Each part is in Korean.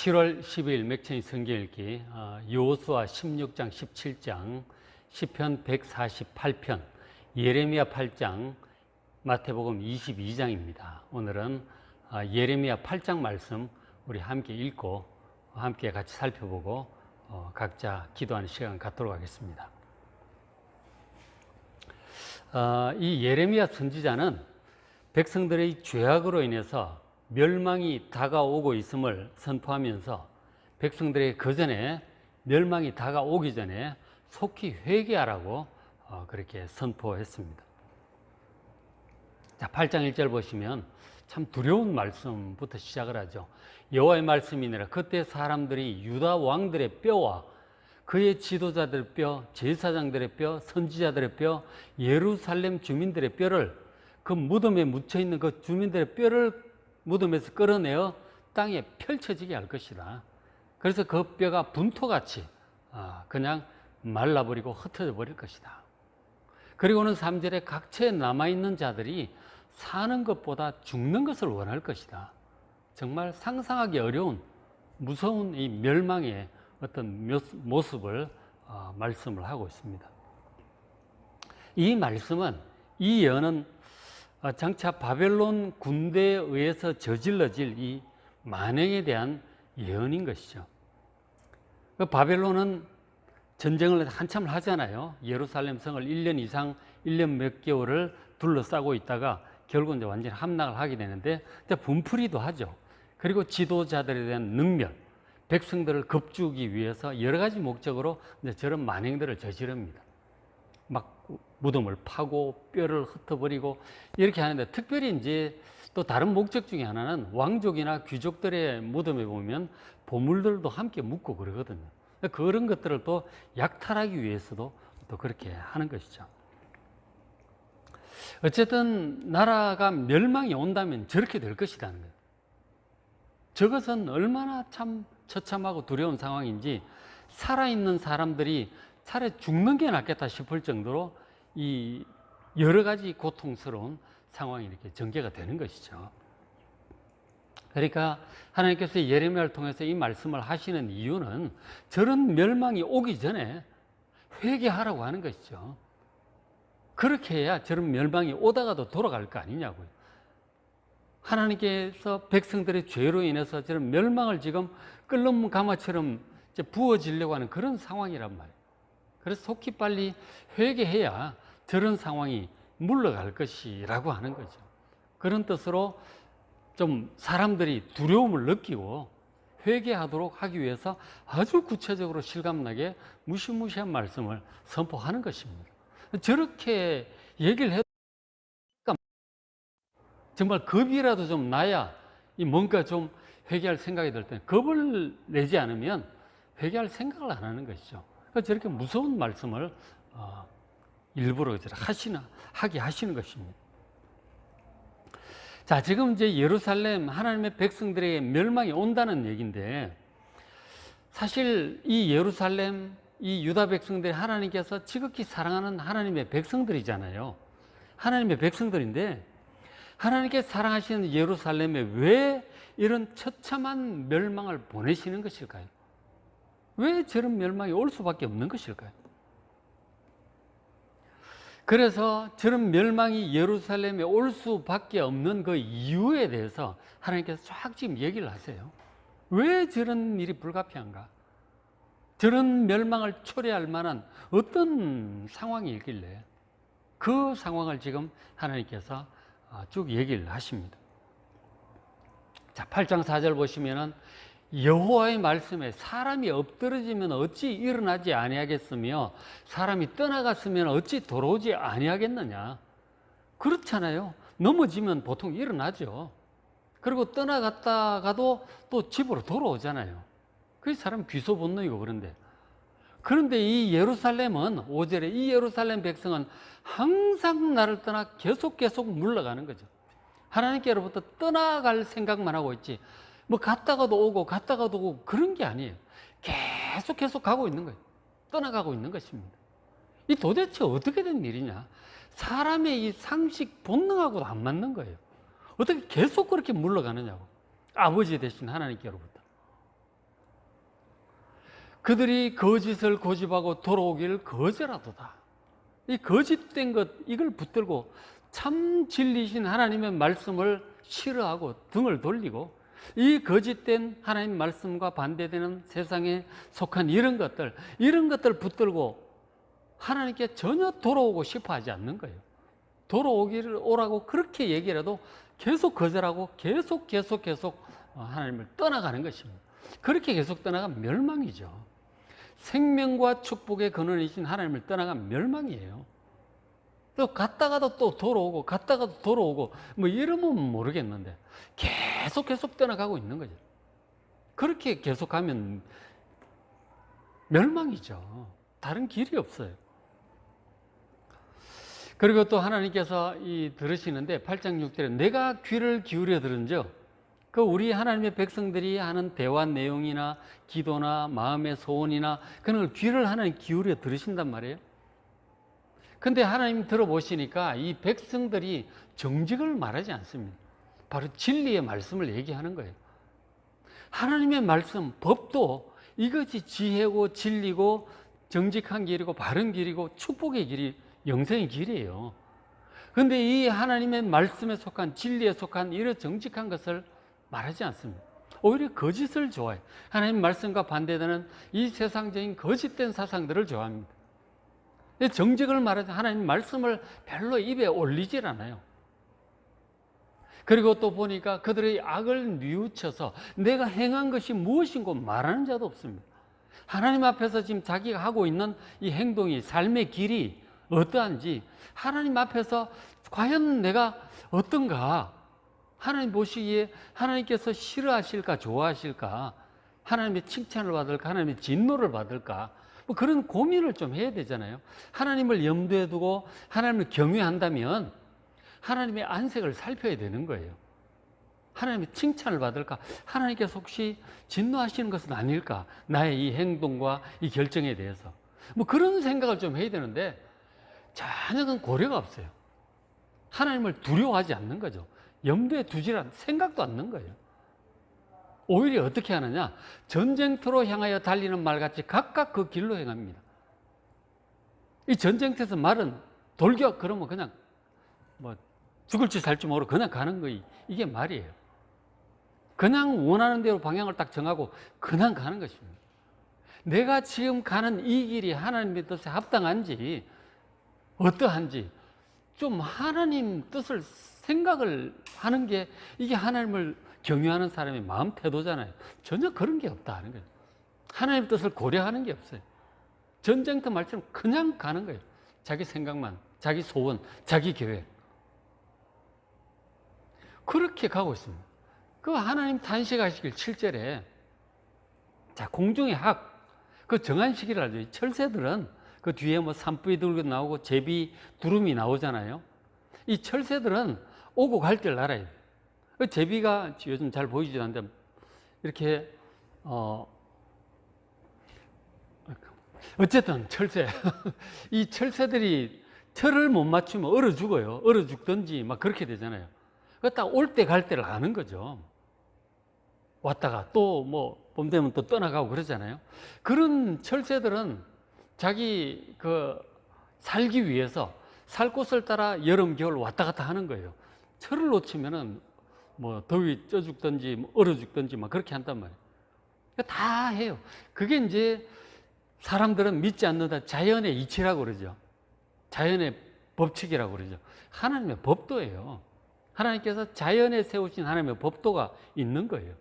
7월 10일 맥천이 성경 읽기 어, 여호수아 16장 17장 시편 148편 예레미야 8장 마태복음 22장입니다. 오늘은 어, 예레미야 8장 말씀 우리 함께 읽고 함께 같이 살펴보고 어, 각자 기도하는 시간 갖도록 하겠습니다. 어, 이 예레미야 선지자는 백성들의 죄악으로 인해서 멸망이 다가오고 있음을 선포하면서 백성들에게 그 전에 멸망이 다가오기 전에 속히 회개하라고 어, 그렇게 선포했습니다. 자, 8장 1절 보시면 참 두려운 말씀부터 시작을 하죠. 여호와의 말씀이니라 그때 사람들이 유다 왕들의 뼈와 그의 지도자들의 뼈, 제사장들의 뼈, 선지자들의 뼈, 예루살렘 주민들의 뼈를 그 무덤에 묻혀 있는 그 주민들의 뼈를 무덤에서 끌어내어 땅에 펼쳐지게 할 것이다. 그래서 그 뼈가 분토같이 아, 그냥 말라버리고 흩어져 버릴 것이다. 그리고는 3절에 각처에 남아있는 자들이 사는 것보다 죽는 것을 원할 것이다. 정말 상상하기 어려운 무서운 이 멸망의 어떤 모습을 어, 말씀을 하고 있습니다. 이 말씀은 이 예언은 어, 장차 바벨론 군대에 의해서 저질러질 이 만행에 대한 예언인 것이죠. 그 바벨론은 전쟁을 한참 하잖아요. 예루살렘 성을 1년 이상, 1년 몇 개월을 둘러싸고 있다가 결국 이제 완전히 함락을 하게 되는데 분풀이도 하죠. 그리고 지도자들에 대한 능멸, 백성들을 겁주기 위해서 여러 가지 목적으로 저런 만행들을 저지릅니다. 막 무덤을 파고 뼈를 흩어버리고 이렇게 하는데 특별히 이제 또 다른 목적 중에 하나는 왕족이나 귀족들의 무덤에 보면 보물들도 함께 묻고 그러거든요. 그런 것들을 또 약탈하기 위해서도 또 그렇게 하는 것이죠. 어쨌든 나라가 멸망이 온다면 저렇게 될 것이라는 거예요. 저것은 얼마나 참 처참하고 두려운 상황인지 살아있는 사람들이 차라리 죽는 게 낫겠다 싶을 정도로 이 여러 가지 고통스러운 상황이 이렇게 전개가 되는 것이죠. 그러니까 하나님께서 예레미야를 통해서 이 말씀을 하시는 이유는 저런 멸망이 오기 전에 회개하라고 하는 것이죠. 그렇게 해야 저런 멸망이 오다가도 돌아갈 거 아니냐고요. 하나님께서 백성들의 죄로 인해서 저런 멸망을 지금 끓는 가마처럼 부어지려고 하는 그런 상황이란 말이에요. 그래서 속히 빨리 회개해야 저런 상황이 물러갈 것이라고 하는 거죠. 그런 뜻으로 좀 사람들이 두려움을 느끼고 회개하도록 하기 위해서 아주 구체적으로 실감나게 무시무시한 말씀을 선포하는 것입니다. 저렇게 얘기를 해도 정말 겁이라도 좀 나야 이 뭔가 좀 회개할 생각이 들때 겁을 내지 않으면 회개할 생각을 안 하는 것이죠. 그러니까 저렇게 무서운 말씀을 어, 일부러 하시나 하게 하시는 것입니다. 자, 지금 이제 예루살렘 하나님의 백성들에게 멸망이 온다는 얘기인데 사실 이 예루살렘 이 유다 백성들이 하나님께서 지극히 사랑하는 하나님의 백성들이잖아요. 하나님의 백성들인데 하나님께 사랑하시는 예루살렘에 왜 이런 처참한 멸망을 보내시는 것일까요? 왜 저런 멸망이 올 수밖에 없는 것일까요? 그래서 저런 멸망이 예루살렘에 올 수밖에 없는 그 이유에 대해서 하나님께서 쫙 지금 얘기를 하세요. 왜 저런 일이 불가피한가? 저런 멸망을 초래할 만한 어떤 상황이 있길래 그 상황을 지금 하나님께서 쭉 얘기를 하십니다. 자, 8장 4절 보시면은 여호와의 말씀에 사람이 엎드러지면 어찌 일어나지 아니하겠으며 사람이 떠나갔으면 어찌 돌아오지 아니하겠느냐. 그렇잖아요. 넘어지면 보통 일어나죠. 그리고 떠나갔다가도 또 집으로 돌아오잖아요. 그게 사람 귀소 본능이고 그런데. 그런데 이 예루살렘은 5절에 이 예루살렘 백성은 항상 나를 떠나 계속 계속 물러가는 거죠. 하나님께로부터 떠나갈 생각만 하고 있지 뭐 갔다가도 오고 갔다가도 오고 그런 게 아니에요. 계속 계속 가고 있는 거예요. 떠나가고 있는 것입니다. 이 도대체 어떻게 된 일이냐? 사람의 이 상식 본능하고도 안 맞는 거예요. 어떻게 계속 그렇게 물러가느냐고. 아버지 대신 하나님께로부터. 그들이 거짓을 고집하고 돌아오기를 거절하도다. 이 거짓된 것 이걸 붙들고 참 진리신 하나님의 말씀을 싫어하고 등을 돌리고 이 거짓된 하나님 말씀과 반대되는 세상에 속한 이런 것들 이런 것들 붙들고 하나님께 전혀 돌아오고 싶어 하지 않는 거예요. 돌아오기를 오라고 그렇게 얘기해도 계속 거절하고 계속 계속 계속 하나님을 떠나가는 것입니다. 그렇게 계속 떠나가면 멸망이죠. 생명과 축복의 근원이신 하나님을 떠나가면 멸망이에요. 또 갔다가도 또 돌아오고 갔다가도 돌아오고 뭐 이러면 모르겠는데 계속 계속 떠나가고 있는 거죠. 그렇게 계속하면 멸망이죠. 다른 길이 없어요. 그리고 또 하나님께서 이 들으시는데 8장 6절에 내가 귀를 기울여 들은즉 그 우리 하나님의 백성들이 하는 대화 내용이나 기도나 마음의 소원이나 그런 걸 귀를 하나님 기울여 들으신단 말이에요. 근데 하나님 들어보시니까 이 백성들이 정직을 말하지 않습니다. 바로 진리의 말씀을 얘기하는 거예요. 하나님의 말씀, 법도 이것이 지혜고 진리고 정직한 길이고 바른 길이고 축복의 길이 영생의 길이에요. 근데 이 하나님의 말씀에 속한 진리에 속한 이런 정직한 것을 말하지 않습니다. 오히려 거짓을 좋아해. 하나님 말씀과 반대되는 이 세상적인 거짓된 사상들을 좋아합니다. 정직을 말하지 하나님 말씀을 별로 입에 올리질 않아요. 그리고 또 보니까 그들의 악을 뉘우쳐서 내가 행한 것이 무엇인고 말하는 자도 없습니다. 하나님 앞에서 지금 자기가 하고 있는 이 행동이 삶의 길이 어떠한지 하나님 앞에서 과연 내가 어떤가 하나님 보시기에 하나님께서 싫어하실까 좋아하실까 하나님의 칭찬을 받을까 하나님의 진노를 받을까 뭐 그런 고민을 좀 해야 되잖아요. 하나님을 염두에 두고 하나님을 경외한다면 하나님의 안색을 살펴야 되는 거예요. 하나님의 칭찬을 받을까? 하나님께서 혹시 진노하시는 것은 아닐까? 나의 이 행동과 이 결정에 대해서. 뭐 그런 생각을 좀 해야 되는데 전혀 그 고려가 없어요. 하나님을 두려워하지 않는 거죠. 염두에 두지란 생각도 않는 거예요. 오히려 어떻게 하느냐? 전쟁터로 향하여 달리는 말같이 각각 그 길로 행합니다. 이 전쟁터에서 말은 돌격 그러면 그냥 뭐 죽을지 살지 모르고 그냥 가는 거이 이게 말이에요. 그냥 원하는 대로 방향을 딱 정하고 그냥 가는 것입니다. 내가 지금 가는 이 길이 하나님의 뜻에 합당한지 어떠한지 좀 하나님 뜻을 생각을 하는 게 이게 하나님을 경유하는 사람의 마음 태도잖아요. 전혀 그런 게 없다 하는 거예요. 하나님 뜻을 고려하는 게 없어요. 전쟁터 말처럼 그냥 가는 거예요. 자기 생각만, 자기 소원, 자기 계획. 그렇게 가고 있습니다. 그 하나님 탄식하시길 7절에 자, 공중의 학, 그 정한 시기를 알죠. 철새들은 그 뒤에 뭐 산불이 들고 나오고 제비, 두름이 나오잖아요. 이 철새들은 오고 갈길 알아요. 그 제비가 요즘 잘 보이지도 않는데 이렇게 어 어쨌든 철새 이 철새들이 철을 못 맞추면 얼어 죽어요. 얼어 죽든지 막 그렇게 되잖아요. 그딱올 때 갈 때를 아는 거죠. 왔다가 또 뭐 봄 되면 또 떠나가고 그러잖아요. 그런 철새들은 자기 그 살기 위해서 살 곳을 따라 여름 겨울 왔다 갔다 하는 거예요. 철을 놓치면은 뭐 더위 쪄 죽든지 뭐 얼어 죽든지 막 그렇게 한단 말이에요. 다 해요. 그게 이제 사람들은 믿지 않는다. 자연의 이치라고 그러죠. 자연의 법칙이라고 그러죠. 하나님의 법도예요. 하나님께서 자연에 세우신 하나님의 법도가 있는 거예요.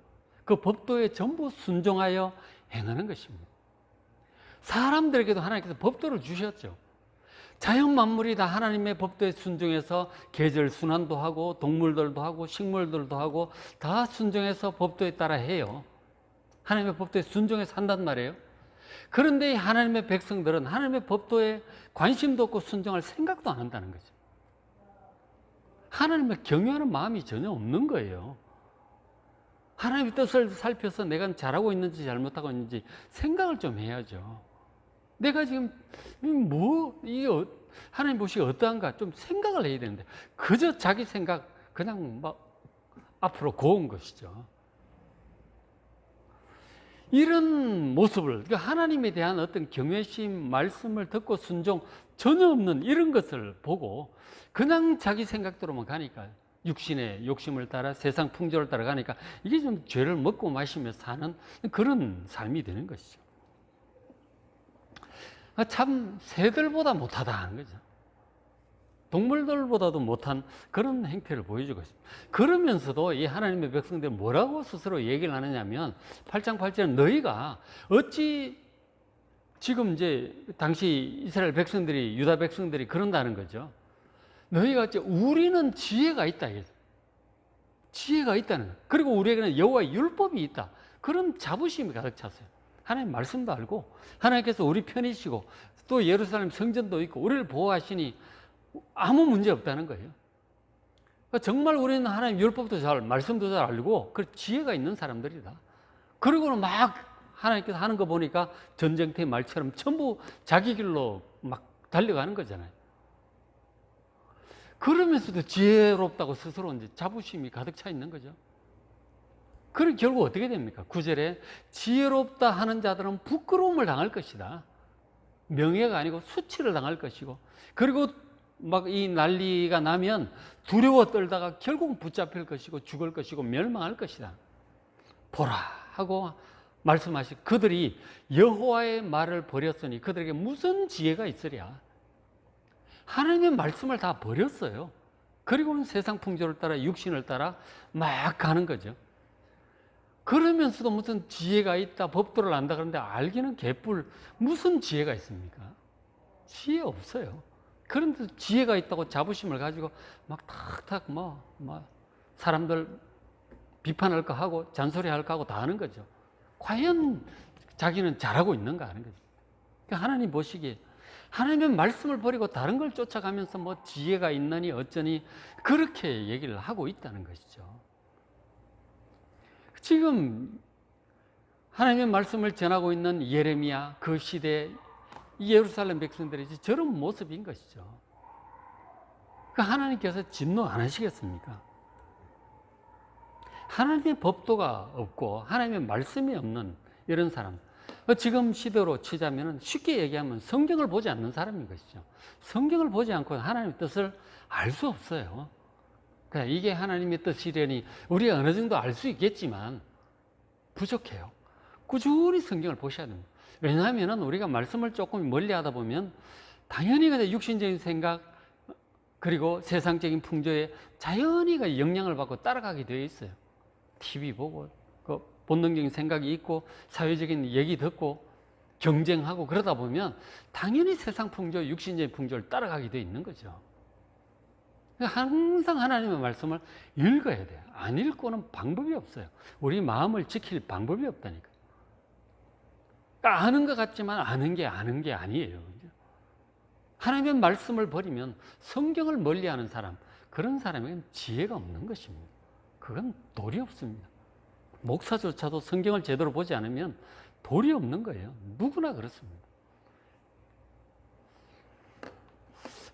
그 법도에 전부 순종하여 행하는 것입니다. 사람들에게도 하나님께서 법도를 주셨죠. 자연 만물이 다 하나님의 법도에 순종해서 계절 순환도 하고 동물들도 하고 식물들도 하고 다 순종해서 법도에 따라 해요. 하나님의 법도에 순종해서 한단 말이에요. 그런데 하나님의 백성들은 하나님의 법도에 관심도 없고 순종할 생각도 안 한다는 거죠. 하나님을 경외하는 마음이 전혀 없는 거예요. 하나님의 뜻을 살펴서 내가 잘하고 있는지 잘못하고 있는지 생각을 좀 해야죠. 내가 지금 뭐 이게 어, 하나님 보시기 어떠한가 좀 생각을 해야 되는데 그저 자기 생각 그냥 막 앞으로 고운 것이죠. 이런 모습을 그러니까 하나님에 대한 어떤 경외심 말씀을 듣고 순종 전혀 없는 이런 것을 보고 그냥 자기 생각대로만 가니까 육신의 욕심을 따라 세상 풍조를 따라 가니까 이게 좀 죄를 먹고 마시며 사는 그런 삶이 되는 것이죠. 아, 참 새들보다 못하다 하는 거죠. 동물들보다도 못한 그런 행태를 보여주고 있습니다. 그러면서도 이 하나님의 백성들 뭐라고 스스로 얘기를 하느냐면 8장 8절은 너희가 어찌 지금 이제 당시 이스라엘 백성들이 유다 백성들이 그런다는 거죠. 너희가 어찌 우리는 지혜가 있다. 지혜가 있다는 거. 그리고 우리에게는 여호와의 율법이 있다. 그런 자부심이 가득 찼어요. 하나님 말씀도 알고 하나님께서 우리 편이시고 또 예루살렘 성전도 있고 우리를 보호하시니 아무 문제 없다는 거예요. 정말 우리는 하나님 율법도 잘, 말씀도 잘 알고, 그 지혜가 있는 사람들이다. 그리고는 막 하나님께서 하는 거 보니까 전쟁터의 말처럼 전부 자기 길로 막 달려가는 거잖아요. 그러면서도 지혜롭다고 스스로 이제 자부심이 가득 차 있는 거죠. 그럼 결국 어떻게 됩니까? 구절에 지혜롭다 하는 자들은 부끄러움을 당할 것이다. 명예가 아니고 수치를 당할 것이고, 그리고 막 이 난리가 나면 두려워 떨다가 결국 붙잡힐 것이고 죽을 것이고 멸망할 것이다. 보라 하고 말씀하시 그들이 여호와의 말을 버렸으니 그들에게 무슨 지혜가 있으랴. 하나님의 말씀을 다 버렸어요. 그리고는 세상 풍조를 따라 육신을 따라 막 가는 거죠. 그러면서도 무슨 지혜가 있다, 법도를 안다 그러는데 알기는 개뿔 무슨 지혜가 있습니까? 지혜 없어요. 그런데 지혜가 있다고 자부심을 가지고 막 탁탁 뭐, 뭐 사람들 비판할 거 하고 잔소리 할 거 하고 다 하는 거죠. 과연 자기는 잘하고 있는가 하는 거죠. 그러니까 하나님 보시기에 하나님의 말씀을 버리고 다른 걸 쫓아가면서 뭐 지혜가 있느니 어쩌니 그렇게 얘기를 하고 있다는 것이죠. 지금 하나님의 말씀을 전하고 있는 예레미야 그 시대 이 예루살렘 백성들이 저런 모습인 것이죠. 그 하나님께서 진노 안 하시겠습니까? 하나님의 법도가 없고 하나님의 말씀이 없는 이런 사람. 지금 시대로 치자면 쉽게 얘기하면 성경을 보지 않는 사람인 것이죠. 성경을 보지 않고 하나님의 뜻을 알 수 없어요. 그러니까 이게 하나님의 뜻이려니 우리가 어느 정도 알 수 있겠지만 부족해요. 꾸준히 성경을 보셔야 됩니다. 왜냐하면 우리가 말씀을 조금 멀리 하다 보면 당연히 그냥 육신적인 생각 그리고 세상적인 풍조에 자연히 영향을 받고 따라가게 되어 있어요. TV 보고 그 본능적인 생각이 있고 사회적인 얘기 듣고 경쟁하고 그러다 보면 당연히 세상 풍조, 육신적인 풍조를 따라가게 되어 있는 거죠. 항상 하나님의 말씀을 읽어야 돼요. 안 읽고는 방법이 없어요. 우리 마음을 지킬 방법이 없다니까. 아는 것 같지만 아는 게 아는 게 아니에요. 하나님의 말씀을 버리면 성경을 멀리하는 사람, 그런 사람에게는 지혜가 없는 것입니다. 그건 돌이 없습니다. 목사조차도 성경을 제대로 보지 않으면 돌이 없는 거예요. 누구나 그렇습니다. 그러니까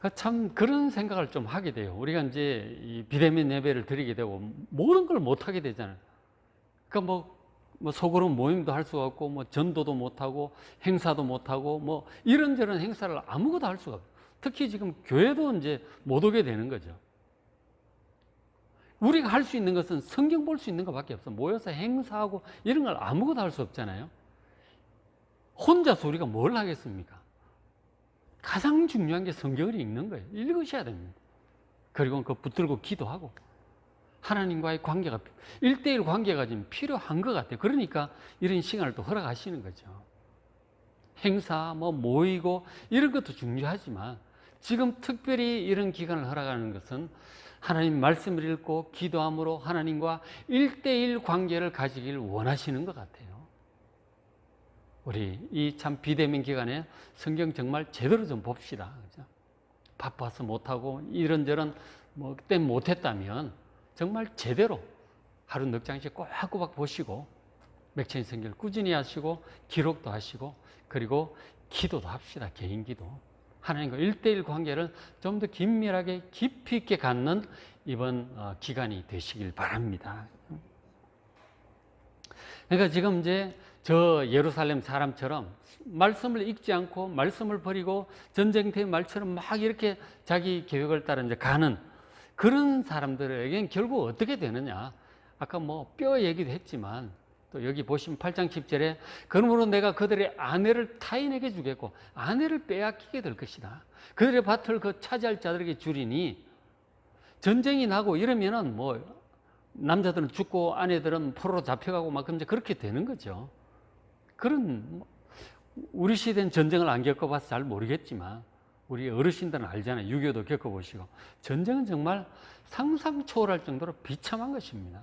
참 그런 생각을 좀 하게 돼요. 우리가 이제 이 비대면 예배를 드리게 되고 모든 걸 못하게 되잖아요. 그러니까 뭐, 뭐 속으로 모임도 할 수가 없고 뭐 전도도 못하고 행사도 못하고 뭐 이런저런 행사를 아무것도 할 수가 없어요. 특히 지금 교회도 이제 못 오게 되는 거죠. 우리가 할 수 있는 것은 성경 볼 수 있는 것밖에 없어. 모여서 행사하고 이런 걸 아무것도 할 수 없잖아요. 혼자서 우리가 뭘 하겠습니까? 가장 중요한 게 성경을 읽는 거예요. 읽으셔야 됩니다. 그리고 그 붙들고 기도하고 하나님과의 관계가 일대일 관계가 좀 필요한 것 같아요. 그러니까 이런 시간을 또 허락하시는 거죠. 행사 뭐 모이고 이런 것도 중요하지만 지금 특별히 이런 기간을 허락하는 것은 하나님 말씀을 읽고 기도함으로 하나님과 일대일 관계를 가지길 원하시는 것 같아요. 우리 이 참 비대면 기간에 성경 정말 제대로 좀 봅시다. 그죠? 바빠서 못하고 이런저런 뭐 그때 못했다면 정말 제대로 하루 넉 장씩 꼬박꼬박 보시고 맥체인 성경을 꾸준히 하시고 기록도 하시고 그리고 기도도 합시다. 개인 기도. 하나님과 일대일 관계를 좀 더 긴밀하게 깊이 있게 갖는 이번 어, 기간이 되시길 바랍니다. 그러니까 지금 이제 저 예루살렘 사람처럼 말씀을 읽지 않고 말씀을 버리고 전쟁터의 말처럼 막 이렇게 자기 계획을 따라 이제 가는 그런 사람들에겐 결국 어떻게 되느냐? 아까 뭐 뼈 얘기도 했지만 또 여기 보시면 8장 10절에 그러므로 내가 그들의 아내를 타인에게 주겠고 아내를 빼앗기게 될 것이다. 그들의 밭을 그 차지할 자들에게 주리니 전쟁이 나고 이러면은 뭐 남자들은 죽고 아내들은 포로로 잡혀가고 막 이제 그렇게 되는 거죠. 그런 뭐 우리 시대는 전쟁을 안 겪어봐서 잘 모르겠지만 우리 어르신들은 알잖아요. 6.25도 겪어보시고 전쟁은 정말 상상 초월할 정도로 비참한 것입니다.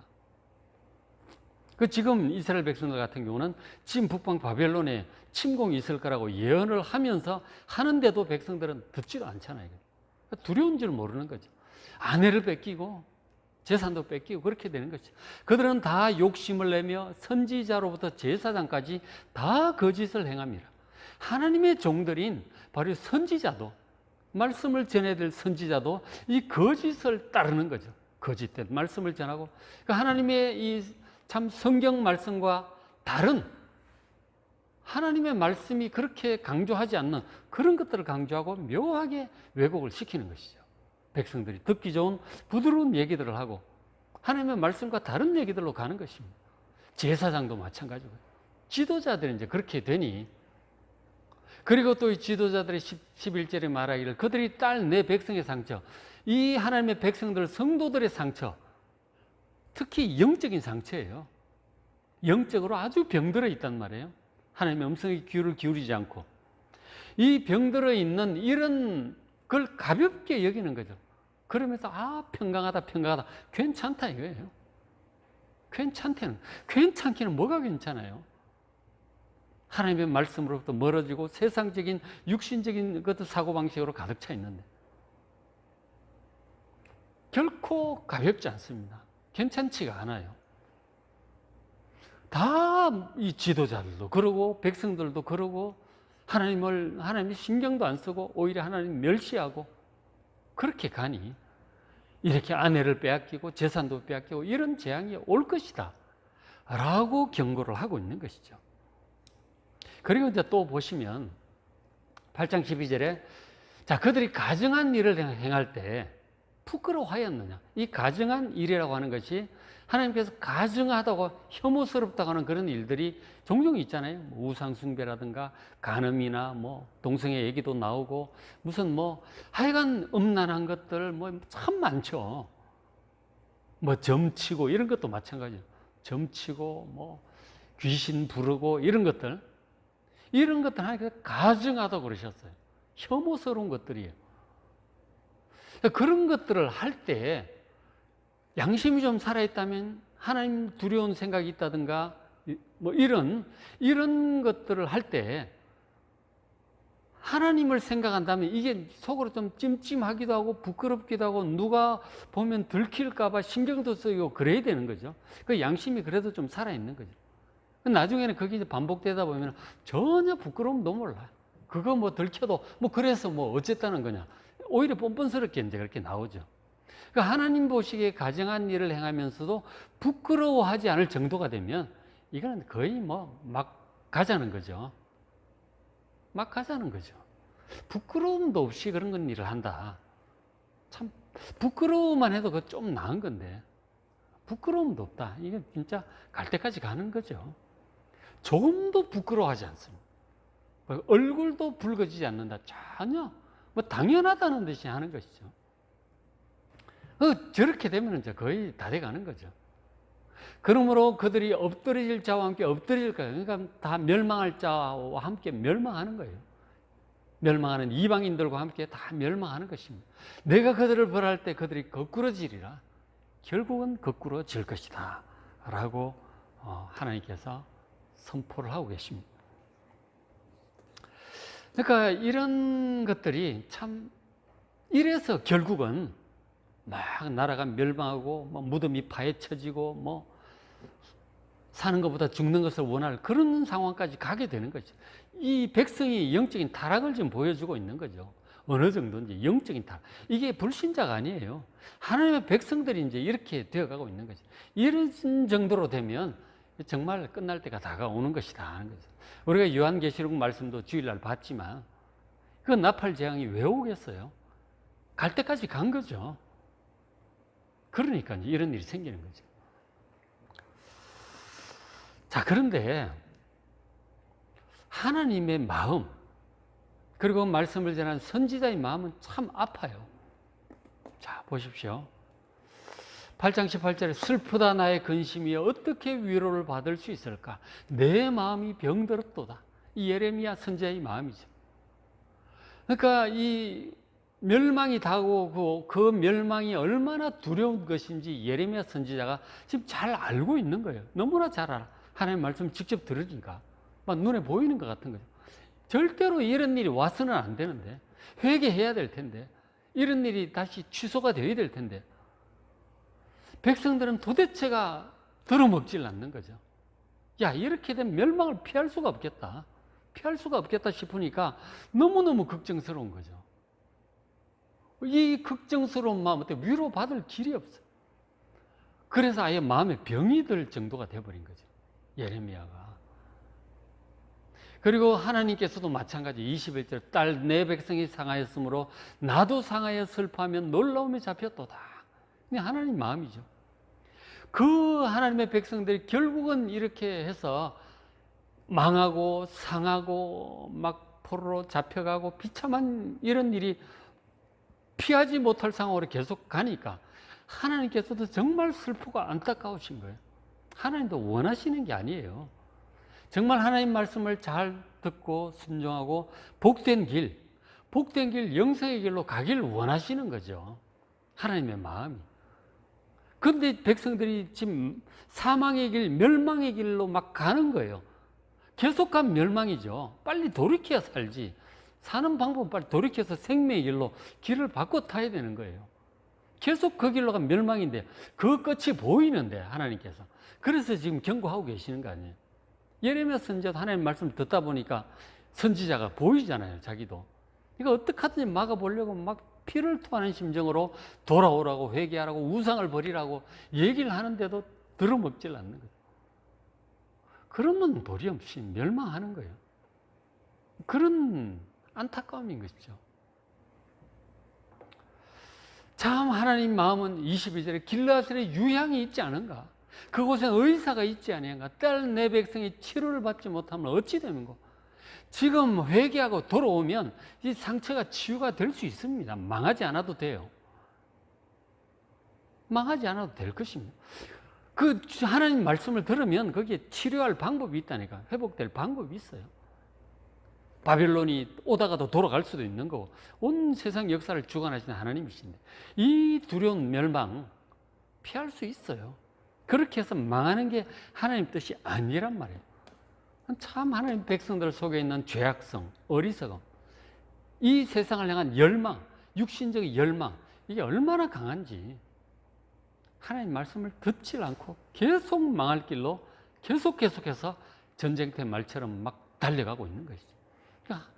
그 지금 이스라엘 백성들 같은 경우는 지금 북방 바벨론에 침공이 있을 거라고 예언을 하면서 하는데도 백성들은 듣지도 않잖아요. 두려운 줄 모르는 거죠. 아내를 뺏기고 재산도 뺏기고 그렇게 되는 거죠. 그들은 다 욕심을 내며 선지자로부터 제사장까지 다 거짓을 행합니다. 하나님의 종들인 바로 선지자도 말씀을 전해야 될 선지자도 이 거짓을 따르는 거죠. 거짓된 말씀을 전하고 그러니까 하나님의 이 참 성경 말씀과 다른 하나님의 말씀이 그렇게 강조하지 않는 그런 것들을 강조하고 묘하게 왜곡을 시키는 것이죠. 백성들이 듣기 좋은 부드러운 얘기들을 하고 하나님의 말씀과 다른 얘기들로 가는 것입니다. 제사장도 마찬가지고 지도자들이 이제 그렇게 되니 그리고 또 이 지도자들의 11절에 말하기를 그들이 딸 내 백성의 상처 이 하나님의 백성들 성도들의 상처 특히 영적인 상처예요. 영적으로 아주 병들어 있단 말이에요. 하나님의 음성에 귀를 기울이지 않고 이 병들어 있는 이런 걸 가볍게 여기는 거죠. 그러면서 아 평강하다 평강하다 괜찮다 이거예요. 괜찮다는 괜찮기는 뭐가 괜찮아요? 하나님의 말씀으로부터 멀어지고 세상적인 육신적인 것도 사고 방식으로 가득 차 있는데 결코 가볍지 않습니다. 괜찮지가 않아요. 다 이 지도자들도 그러고 백성들도 그러고 하나님을 하나님이 신경도 안 쓰고 오히려 하나님 멸시하고 그렇게 가니 이렇게 아내를 빼앗기고 재산도 빼앗기고 이런 재앙이 올 것이다. 라고 경고를 하고 있는 것이죠. 그리고 이제 또 보시면 8장 12절에 자, 그들이 가증한 일을 행할 때 부끄러워하였느냐. 이 가증한 일이라고 하는 것이 하나님께서 가증하다고 혐오스럽다고 하는 그런 일들이 종종 있잖아요. 뭐 우상숭배라든가 간음이나 뭐 동성애 얘기도 나오고 무슨 뭐 하여간 음란한 것들 뭐 참 많죠. 뭐 점치고 이런 것도 마찬가지예요. 점치고 뭐 귀신 부르고 이런 것들 이런 것들 하나님께서 가증하다고 그러셨어요. 혐오스러운 것들이에요. 그런 것들을 할 때 양심이 좀 살아있다면 하나님 두려운 생각이 있다든가 뭐 이런 이런 것들을 할 때 하나님을 생각한다면 이게 속으로 좀 찜찜하기도 하고 부끄럽기도 하고 누가 보면 들킬까봐 신경도 쓰이고 그래야 되는 거죠. 그 양심이 그래도 좀 살아있는 거죠. 나중에는 그게 이제 반복되다 보면 전혀 부끄러움도 몰라. 그거 뭐 들켜도 뭐 그래서 뭐 어쨌다는 거냐. 오히려 뻔뻔스럽게 이제 그렇게 나오죠. 그러니까 하나님 보시기에 가정한 일을 행하면서도 부끄러워하지 않을 정도가 되면 이거는 거의 뭐 막 가자는 거죠. 막 가자는 거죠. 부끄러움도 없이 그런 건 일을 한다. 참 부끄러움만 해도 그 좀 나은 건데 부끄러움도 없다. 이게 진짜 갈 때까지 가는 거죠. 조금도 부끄러워하지 않습니다. 얼굴도 붉어지지 않는다. 전혀 뭐 당연하다는 듯이 하는 것이죠. 어, 저렇게 되면 이제 거의 다 돼가는 거죠. 그러므로 그들이 엎드려질 자와 함께 엎드릴 거예요. 그러니까 다 멸망할 자와 함께 멸망하는 거예요. 멸망하는 이방인들과 함께 다 멸망하는 것입니다. 내가 그들을 벌할 때 그들이 거꾸러지리라. 결국은 거꾸러질 것이다. 라고 어, 하나님께서 선포를 하고 계십니다. 그러니까 이런 것들이 참 이래서 결국은 막 나라가 멸망하고 뭐 무덤이 파헤쳐지고 뭐 사는 것보다 죽는 것을 원할 그런 상황까지 가게 되는 거죠. 이 백성이 영적인 타락을 지금 보여주고 있는 거죠. 어느 정도인지 영적인 타락. 이게 불신자가 아니에요. 하나님의 백성들이 이제 이렇게 되어가고 있는 거죠. 이런 정도로 되면 정말 끝날 때가 다가오는 것이다 하는 거죠. 우리가 요한계시록 말씀도 주일날 봤지만 그 나팔 재앙이 왜 오겠어요? 갈 때까지 간 거죠. 그러니까 이런 일이 생기는 거죠. 자, 그런데 하나님의 마음, 그리고 말씀을 전한 선지자의 마음은 참 아파요. 자, 보십시오. 8장 18절에 슬프다 나의 근심이여 어떻게 위로를 받을 수 있을까? 내 마음이 병들었도다. 이 예레미야 선지자의 마음이죠. 그러니까 이 멸망이 다가오고 그 멸망이 얼마나 두려운 것인지 예레미야 선지자가 지금 잘 알고 있는 거예요. 너무나 잘 알아. 하나님 말씀 직접 들으니까 막 눈에 보이는 것 같은 거죠. 절대로 이런 일이 와서는 안 되는데 회개해야 될 텐데 이런 일이 다시 취소가 되어야 될 텐데 백성들은 도대체가 들어먹질 않는 거죠. 야 이렇게 되면 멸망을 피할 수가 없겠다. 피할 수가 없겠다 싶으니까 너무너무 걱정스러운 거죠. 이 걱정스러운 마음 때문에 위로받을 길이 없어. 그래서 아예 마음에 병이 들 정도가 돼버린 거죠. 예레미야가. 그리고 하나님께서도 마찬가지 21절 딸 내 백성이 상하였으므로 나도 상하여 슬퍼하면 놀라움에 잡혔도다. 하나님 마음이죠. 그 하나님의 백성들이 결국은 이렇게 해서 망하고 상하고 막 포로로 잡혀가고 비참한 이런 일이 피하지 못할 상황으로 계속 가니까 하나님께서도 정말 슬프고 안타까우신 거예요. 하나님도 원하시는 게 아니에요. 정말 하나님 말씀을 잘 듣고 순종하고 복된 길, 복된 길, 영생의 길로 가길 원하시는 거죠. 하나님의 마음이. 근데 백성들이 지금 사망의 길, 멸망의 길로 막 가는 거예요. 계속 가면 멸망이죠. 빨리 돌이켜야 살지. 사는 방법은 빨리 돌이켜서 생명의 길로 길을 바꿔 타야 되는 거예요. 계속 그 길로 가면 멸망인데 그 끝이 보이는데 하나님께서. 그래서 지금 경고하고 계시는 거 아니에요. 예레미야 선지자도 하나님 말씀 듣다 보니까 선지자가 보이잖아요, 자기도. 이거 어떻게 하든지 막아보려고 막 피를 토하는 심정으로 돌아오라고 회개하라고 우상을 버리라고 얘기를 하는데도 들어먹질 않는 거예요. 그러면 도리 없이 멸망하는 거예요. 그런 안타까움인 것이죠. 참 하나님 마음은 22절에 길라셀에 유향이 있지 않은가? 그곳에 의사가 있지 아니한가? 딸 내 백성이 치료를 받지 못하면 어찌 되는가? 지금 회개하고 돌아오면 이 상처가 치유가 될 수 있습니다. 망하지 않아도 돼요. 망하지 않아도 될 것입니다. 그 하나님 말씀을 들으면 거기에 치료할 방법이 있다니까. 회복될 방법이 있어요. 바빌론이 오다가도 돌아갈 수도 있는 거고 온 세상 역사를 주관하시는 하나님이신데 이 두려운 멸망 피할 수 있어요. 그렇게 해서 망하는 게 하나님 뜻이 아니란 말이에요. 참 하나님 백성들 속에 있는 죄악성, 어리석음, 이 세상을 향한 열망, 육신적인 열망 이게 얼마나 강한지 하나님 말씀을 듣질 않고 계속 망할 길로 계속 계속해서 전쟁터 말처럼 막 달려가고 있는 것이죠. 그러니까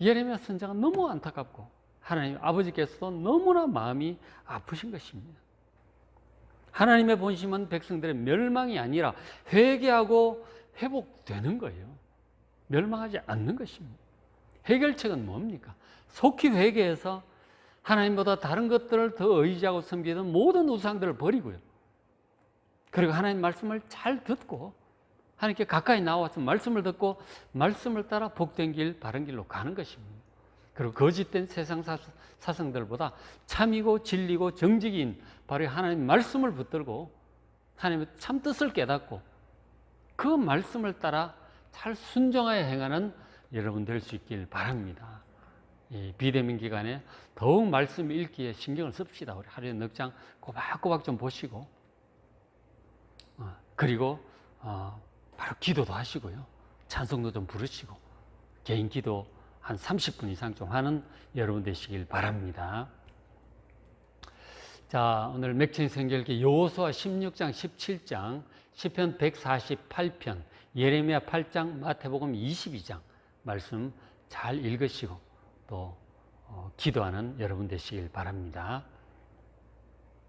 예레미야 선자가 너무 안타깝고 하나님 아버지께서도 너무나 마음이 아프신 것입니다. 하나님의 본심은 백성들의 멸망이 아니라 회개하고 회복되는 거예요. 멸망하지 않는 것입니다. 해결책은 뭡니까? 속히 회개해서 하나님보다 다른 것들을 더 의지하고 섬기던 모든 우상들을 버리고요. 그리고 하나님 말씀을 잘 듣고 하나님께 가까이 나와서 말씀을 듣고 말씀을 따라 복된 길, 바른 길로 가는 것입니다. 그리고 거짓된 세상 사성들보다 참이고 진리고 정직인 바로 하나님 말씀을 붙들고 하나님의 참 뜻을 깨닫고 그 말씀을 따라 잘 순종하여 행하는 여러분 될 수 있길 바랍니다. 이 비대면 기간에 더욱 말씀 읽기에 신경을 씁시다. 우리 하루에 넉 장 꼬박꼬박 좀 보시고, 어, 그리고 어, 바로 기도도 하시고요. 찬송도 좀 부르시고, 개인 기도 한 30분 이상 좀 하는 여러분 되시길 바랍니다. 자, 오늘 맥천 성결기 여호수아 16장, 17장, 시편 148편, 예레미야 8장, 마태복음 22장 말씀 잘 읽으시고 또 어, 기도하는 여러분 되시길 바랍니다.